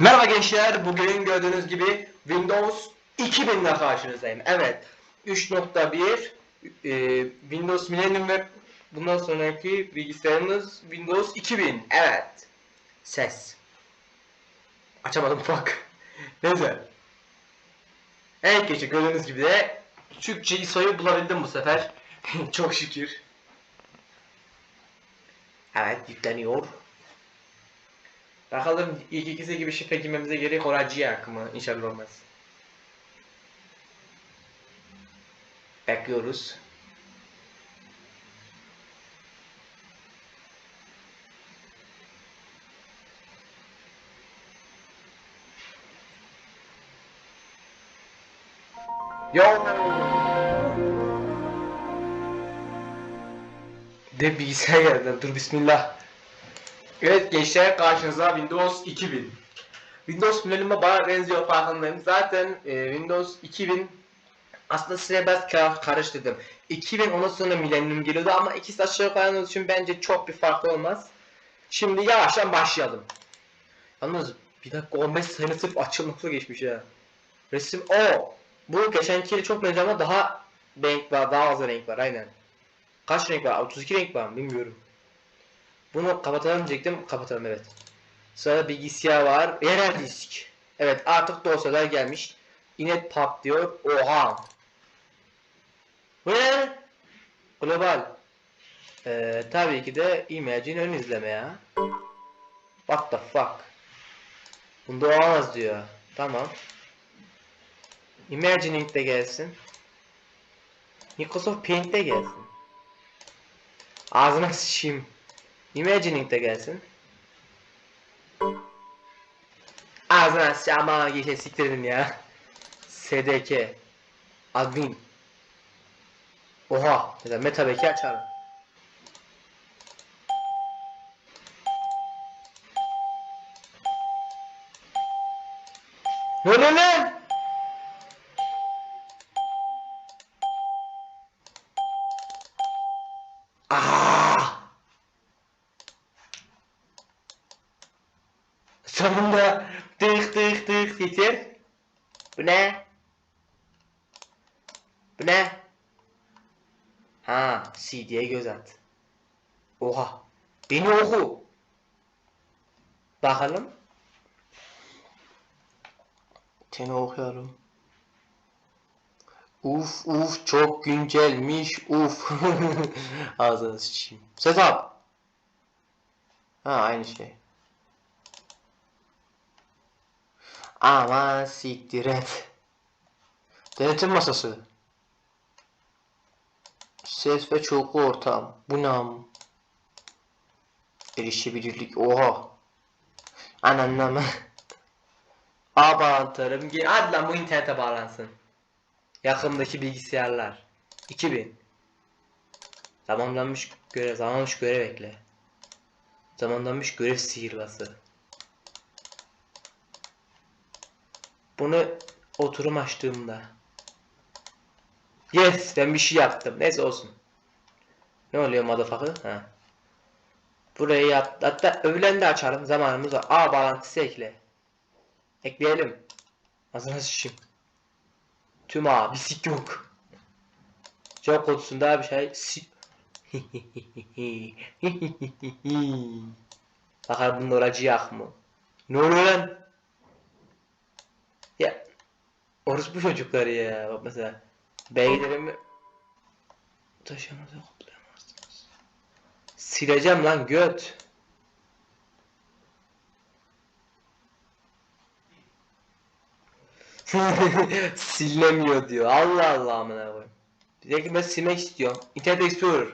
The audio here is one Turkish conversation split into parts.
Merhaba gençler, bugün gördüğünüz gibi Windows 2000 ile karşınızdayım. Evet, 3.1 e, Windows Millennium ve bundan sonraki bilgisayarımız Windows 2000. Evet, ses. Açamadım bak. Neyse. Evet gençler, gördüğünüz gibi de Türkçe ISO'yu bulabildim bu sefer. Çok şükür. Evet, yükleniyor. Bakalım ilk ikisi gibi şifre girmemize gerek olacak mı? İnşallah olmaz. Bekliyoruz. Yo. De bilgisayar geldi. Dur bismillah. Evet gençler karşınızda Windows 2000. Windows Millennium'a bayağı benziyor farkındayım. Zaten e, Windows 2000 aslında size biraz ka- karıştırdım. 2000 ondan sonra Millennium geliyordu ama ikisi aşağı yukarı için bence çok bir farklı olmaz. Şimdi yavaştan başlayalım. Yalnız bir dakika 15 sene sırf açılmakla geçmiş ya. Resim o. Bu geçenkiyle çok benziyor ama daha renk var, daha fazla renk var aynen. Kaç renk var? 32 renk var mı? Bilmiyorum. Bunu kapatalım diyecektim. Kapatalım evet. Sonra bilgisayar var. Yerel disk. Evet artık dosyalar gelmiş. Inet pub diyor. Oha. Ne? Global. Ee, tabii ki de Imagine ön izleme ya. What the fuck. Bunda olamaz diyor. Tamam. Imagining de gelsin. Microsoft Paint de gelsin. Ağzına sıçayım. Imagining de gelsin. Ağzına ama geçe siktirdin ya. SDK. Admin. Oha. Mesela Metabek'i açarım. Ne oluyor lan? Yeter. Bu ne? Bu ne? Ha, CD'ye göz at. Oha. Beni oku. Bakalım. Seni okuyorum. Uf uf çok güncelmiş uf. Ağzını sıçayım. Setup. Ha aynı şey. Ama siktir et. Denetim masası. Ses ve çoklu ortam. Bu ne am? Erişebilirlik. Oha. Ananlamı. A bağlantılarım. Ge- Hadi lan bu internete bağlansın. Yakındaki bilgisayarlar. 2000. Zamanlanmış görev, zamanlanmış görev ekle. Zamanlanmış görev sihirbazı. Bunu oturum açtığımda. Yes ben bir şey yaptım. Neyse olsun. Ne oluyor motherfucker? Ha. Burayı yap. Hatta öğlen de açalım. Zamanımız var. A bağlantısı ekle. Ekleyelim. Ağzına sıçayım. Tüm A. Bir sik yok. Job kutusunda bir şey. Si Bakalım bunun olacak mı? Ne oluyor lan? Ya orospu çocukları ya. Bak mesela beylerimi taşımaza koplayamazsınız. Sileceğim lan göt. Silinemiyor diyor. Allah Allah amına koyayım. Ki ben silmek istiyorum. Internet Explorer.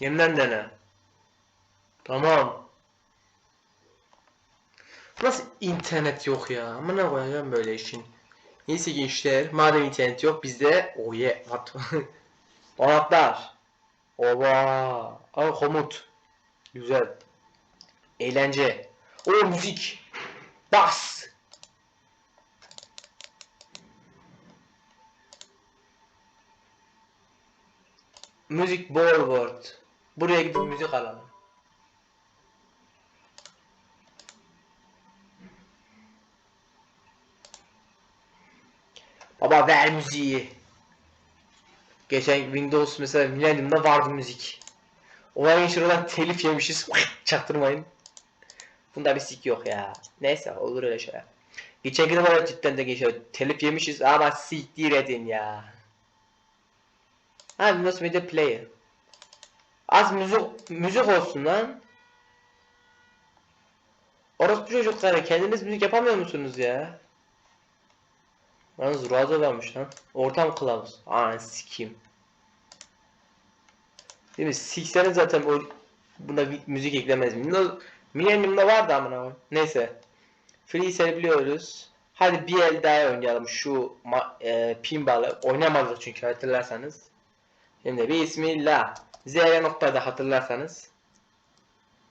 Yeniden dene. Tamam. Nasıl internet yok ya? Amına koyacağım böyle işin. Neyse gençler, madem internet yok bizde oh yeah, what? Anahtar. Oba. Aa komut. Güzel. Eğlence. O müzik. Bas. Müzik board. Buraya gidip müzik alalım. Baba ver müziği. Geçen Windows mesela Millennium'da vardı müzik. Olayın şuradan telif yemişiz. Çaktırmayın. Bunda bir sik yok ya. Neyse olur öyle şeyler. Geçen gün var cidden de geçiyor. Telif yemişiz ama siktir edin ya. Ha Windows Media Player. Az müzik müzik olsun lan. Orospu çocukları kendiniz müzik yapamıyor musunuz ya? Yalnız Ruaza varmış lan. Ortam kılavuz. Aa sikeyim. Değil mi? Sikseniz zaten o buna müzik eklemez. Windows Millennium'da vardı amına koyayım. Neyse. Freezer biliyoruz. Hadi bir el daha oynayalım şu e, pinball'ı. Oynamadık çünkü hatırlarsanız. Şimdi bismillah. Z'ye noktada hatırlarsanız.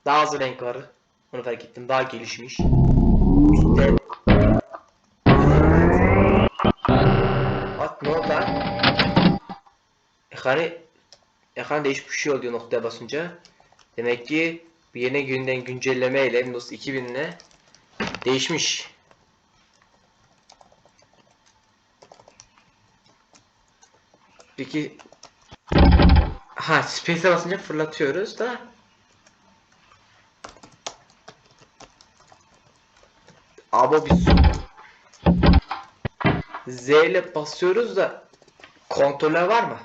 Daha az renk var. Onu fark ettim. Daha gelişmiş. Ekranı ekran değişik bir şey oluyor noktaya basınca. Demek ki bir yeni günden güncelleme ile Windows 2000 ile değişmiş. Peki ha space'e basınca fırlatıyoruz da Ama biz Z ile basıyoruz da kontroller var mı?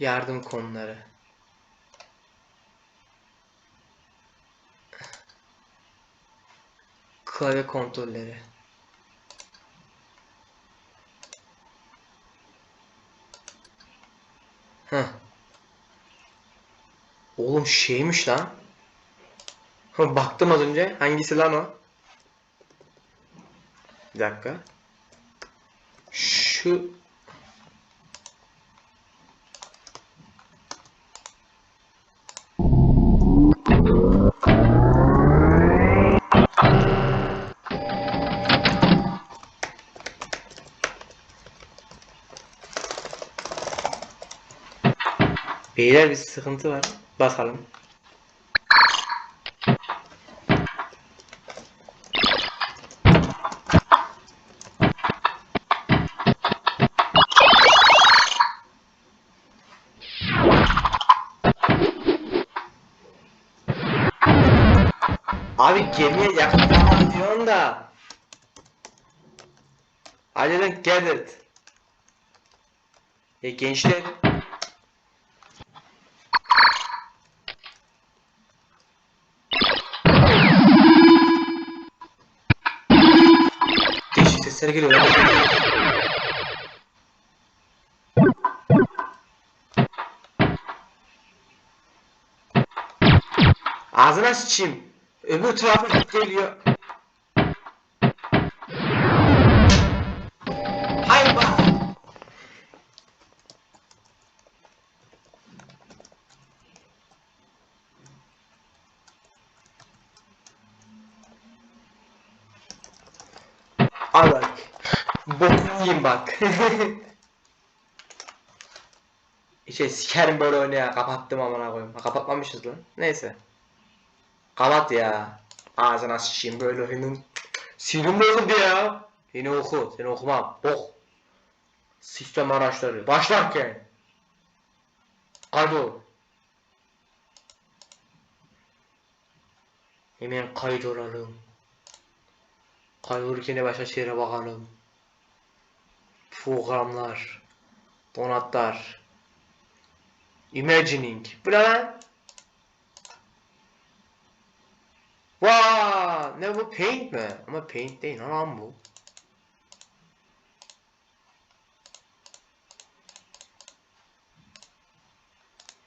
Yardım konuları. Klavye kontrolleri. Heh. Oğlum şeymiş lan. Baktım az önce. Hangisi lan o? Bir dakika. Şu Beyler bir sıkıntı var. Bakalım. Abi gemiye yakın zaman diyorsun da. I didn't get it. E gençler. Değişik sesler geliyor. ya. Ağzına sıçayım. Öbür tarafa geliyor. Hayır bak. Al bak. Yiyeyim bak. İşte sikerim böyle oyunu ya. Kapattım amına koyayım. Kapatmamışız lan. Neyse. Kapat ya. Ağzına sıçayım böyle oyunun. Sinirim bozuldu ya. Yeni oku. Seni okumam. Bok. Sistem araçları. Başlarken. Kaydol. Hemen kaydolalım. Kaydolurken başka şeylere bakalım. Programlar. Donatlar. Imagining. Bu ne lan? Vaa! Ne bu paint mi? Ama paint değil lan bu.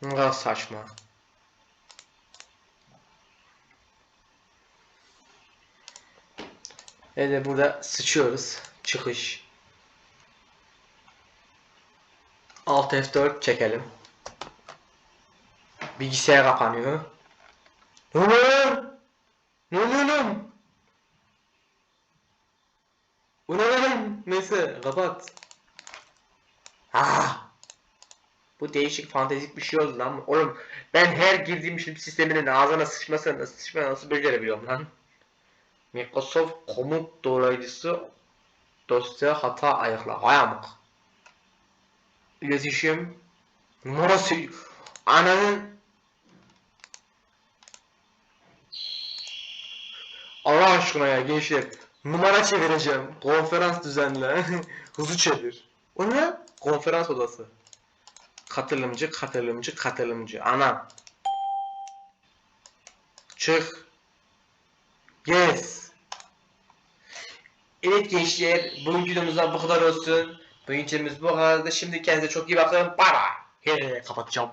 Ne kadar saçma. Evet burada sıçıyoruz. Çıkış. Alt F4 çekelim. Bilgisayar kapanıyor. Ne oluyor? Ne oluyor lan? Bu ne lan? Neyse kapat. Ah! Bu değişik fantezik bir şey oldu lan. Oğlum ben her girdiğim işim sisteminin ağzına sıçmasını nasıl sıçma nasıl becerebiliyorum lan? Microsoft komut doğrayıcısı dosya hata ayıkla. Ayamık. İletişim numarası ananın Allah aşkına ya gençler numara çevireceğim. Konferans düzenle. Hızlı çevir. O ne? Konferans odası. Katılımcı, katılımcı, katılımcı. Ana. Çık. Yes. Evet gençler, bugünkü videomuzdan bu kadar olsun. Bugün videomuz bu kadardı. Şimdi kendinize çok iyi bakın. Bye bye. He, kapatacağım.